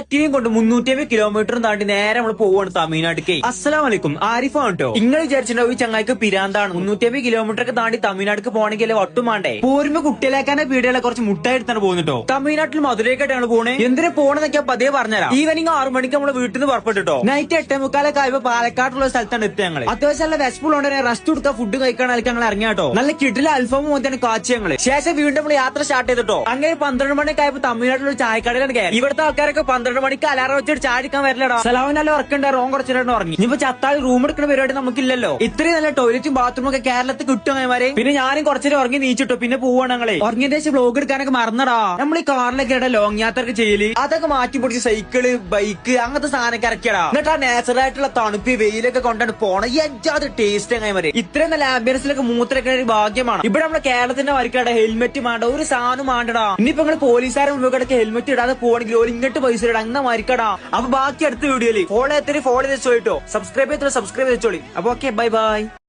ആക്റ്റീവും കൊണ്ട് മുന്നൂറ്റി അമ്പത് കിലോമീറ്ററും താണ്ടി നേരെ നമ്മൾ പോവാണ് തമിഴ്നാട്ടിലേക്ക്. അസ്സലാം വലൈക്കും ആരിഫാണ് കേട്ടോ നിങ്ങൾ വിചാരിച്ചിട്ടുണ്ടാവും ഈ ചങ്ങായിക്ക് പിരാന്താണ്. മുന്നൂറ്റി അമ്പത് കിലോമീറ്റർ ഒക്കെ താണ്ടി തമിഴ്നാട്ടിലേക്ക് പോകണമെങ്കിൽ ഒട്ടും വേണ്ടേ പോരുമ്പോ കുട്ടികളേക്കാനെ വീടുകളെ കുറച്ച് മുട്ടായി എടുത്താണ് പോകുന്നുട്ടോ തമിഴ്നാട്ടിൽ മധുരയ്ക്കായിട്ടാണ് ഞങ്ങൾ പോണേ? എന്തിനു പോണെന്നൊക്കെ പതിയെ പറഞ്ഞുതരാം ഈവനിങ് ആറു മണിക്ക് നമ്മൾ വീട്ടിൽ നിന്ന് പുറപ്പെട്ടിട്ടോ നൈറ്റ് എട്ടേ മുക്കാലൊക്കെ ആയപ്പോ പാലക്കാട്ടുള്ള സ്ഥലത്താണ് എത്തിയത് ഞങ്ങൾ അത്യാവശ്യം നല്ല വിശപ്പുള്ളതുകൊണ്ട് റെസ്റ്റ് കൊടുക്കാൻ ഫുഡ് കഴിക്കാൻ ഞങ്ങൾ ഇറങ്ങിയാട്ടോ നല്ല കിട്ടില്ല അൽഫാം മുതലാണ് കാച്ചി ഞങ്ങൾ. ശേഷം വീണ്ടും നമ്മൾ യാത്ര സ്റ്റാർട്ട് ചെയ്തിട്ടോ അങ്ങനെ പന്ത്രണ്ട് മണിക്കായപ്പോ തമിഴ്നാട്ടിലൊരു ചായക്കടയിലാണ് ഇവിടുത്തെ ആൾക്കാരൊക്കെ പന്ത്രണ്ട് മണിക്ക് അലാറം വെച്ചിട്ട് ചാടിക്കാൻ വരില്ലടാ. സലാമിനല്ലോ നല്ല ഉറക്കണ്ട റോം കുറച്ചിട്ട് ഉറങ്ങി. ഇനിയിപ്പോ ചത്താൽ റൂം എടുക്കുന്ന പരിപാടി നമുക്കില്ലല്ലോ. ഇത്രയും നല്ല ടോയ്ലറ്റും ബാത്റൂം ഒക്കെ കേരളത്തിൽ കിട്ടും അങ്ങന്മാരെ പിന്നെ ഞാനും കുറച്ചേരം ഉറങ്ങി നീച്ചിട്ടോ പിന്നെ പോവാണ് ഞങ്ങളെ. ഉറങ്ങിയ ബ്ലോഗ് എടുക്കാനൊക്കെ മറന്നടാ. നമ്മൾ ഈ കാറിലൊക്കെ ലോങ് യാത്രയൊക്കെ ചെയ്യൽ. അതൊക്കെ മാറ്റി പിടിച്ച് സൈക്കിൾ ബൈക്ക് അങ്ങനത്തെ സാധനമൊക്കെ ഇറക്കിയടാ. എന്നിട്ട് ആ നാച്ചുറൽ ആയിട്ടുള്ള തണുപ്പ് വെയിലൊക്കെ കൊണ്ടാണ് പോണ ഈ അജാത് ടേസ്റ്റ് അങ്ങനെ ഇത്രയും നല്ല ആംബുലൻസിലൊക്കെ മൂത്രമൊക്കെ ഒരു ഭാഗ്യമാണ്. ഇവിടെ നമ്മുടെ കേരളത്തിന്റെ വരിക്കട ഹെൽമെറ്റ് വേണ്ട ഒരു സാധനം വേണ്ടടാ ഇനിയിപ്പോ നിങ്ങൾ പോലീസുകാരെ മുമ്പ് ഹെൽമെറ്റ് ഇടാതെ പോവാണെങ്കിൽ ഒരു ഇങ്ങോട്ട് പൈസ ഇടാ മരിക്കടാ അപ്പൊ ബാക്കി അടുത്ത വീഡിയോയിൽ ഫോളോ എത്തിരി ഫോളോ ചെയ്ത് സബ്സ്ക്രൈബ് ചെയ്തോ സബ്സ്ക്രൈബ് ചെയ്തോളി അപ്പൊ ഓക്കെ ബൈ ബൈ